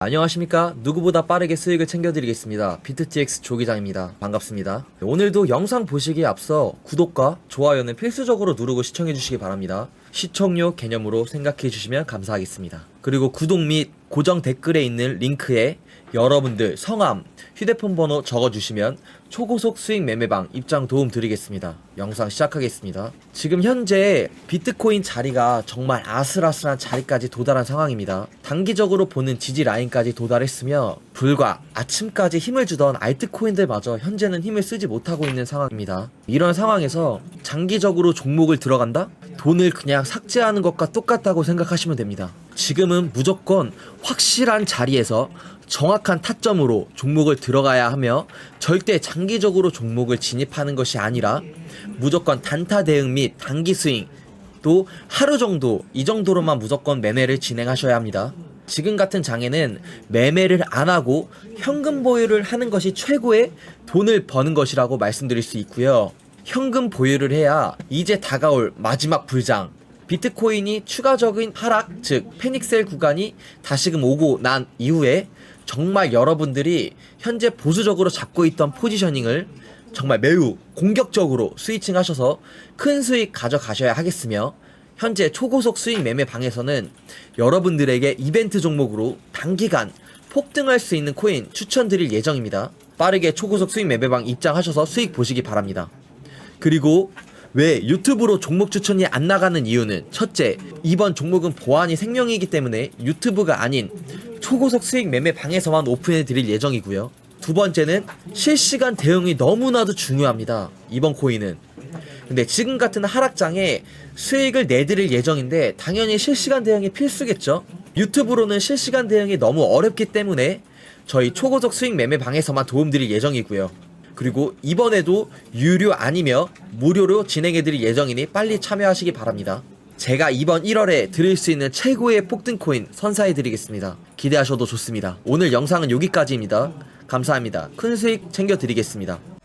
안녕하십니까? 누구보다 빠르게 수익을 챙겨드리겠습니다. 비트TX 조기장입니다. 반갑습니다. 오늘도 영상 보시기에 앞서 구독과 좋아요는 필수적으로 누르고 시청해주시기 바랍니다. 시청료 개념으로 생각해주시면 감사하겠습니다. 그리고 구독 및 고정 댓글에 있는 링크에 여러분들 성함, 휴대폰 번호 적어주시면 초고속 수익 매매방 입장 도움 드리겠습니다. 영상 시작하겠습니다. 지금 현재 비트코인 자리가 정말 아슬아슬한 자리까지 도달한 상황입니다. 단기적으로 보는 지지 라인까지 도달했으며 불과 아침까지 힘을 주던 알트코인들마저 현재는 힘을 쓰지 못하고 있는 상황입니다. 이런 상황에서 장기적으로 종목을 들어간다? 돈을 그냥 삭제하는 것과 똑같다고 생각하시면 됩니다. 지금은 무조건 확실한 자리에서 정확한 타점으로 종목을 들어가야 하며 절대 장기적으로 종목을 진입하는 것이 아니라 무조건 단타 대응 및 단기 스윙 또 하루 정도 이 정도로만 무조건 매매를 진행하셔야 합니다. 지금 같은 장에는 매매를 안 하고 현금 보유를 하는 것이 최고의 돈을 버는 것이라고 말씀드릴 수 있고요. 현금 보유를 해야 이제 다가올 마지막 불장 비트코인이 추가적인 하락 즉 패닉셀 구간이 다시금 오고 난 이후에 정말 여러분들이 현재 보수적으로 잡고 있던 포지셔닝을 정말 매우 공격적으로 스위칭 하셔서 큰 수익 가져가셔야 하겠으며 현재 초고속 수익 매매 방에서는 여러분들에게 이벤트 종목으로 단기간 폭등할 수 있는 코인 추천드릴 예정입니다. 빠르게 초고속 수익 매매방 입장하셔서 수익 보시기 바랍니다. 그리고 왜 유튜브로 종목 추천이 안 나가는 이유는 첫째, 이번 종목은 보안이 생명이기 때문에 유튜브가 아닌 초고속 수익 매매 방에서만 오픈해 드릴 예정이고요. 두 번째는 실시간 대응이 너무나도 중요합니다. 이번 코인은. 근데 지금 같은 하락장에 수익을 내드릴 예정인데 당연히 실시간 대응이 필수겠죠. 유튜브로는 실시간 대응이 너무 어렵기 때문에 저희 초고속 수익 매매 방에서만 도움드릴 예정이고요. 그리고 이번에도 유료 아니며 무료로 진행해드릴 예정이니 빨리 참여하시기 바랍니다. 제가 이번 1월에 드릴 수 있는 최고의 폭등 코인 선사해드리겠습니다. 기대하셔도 좋습니다. 오늘 영상은 여기까지입니다. 감사합니다. 큰 수익 챙겨드리겠습니다.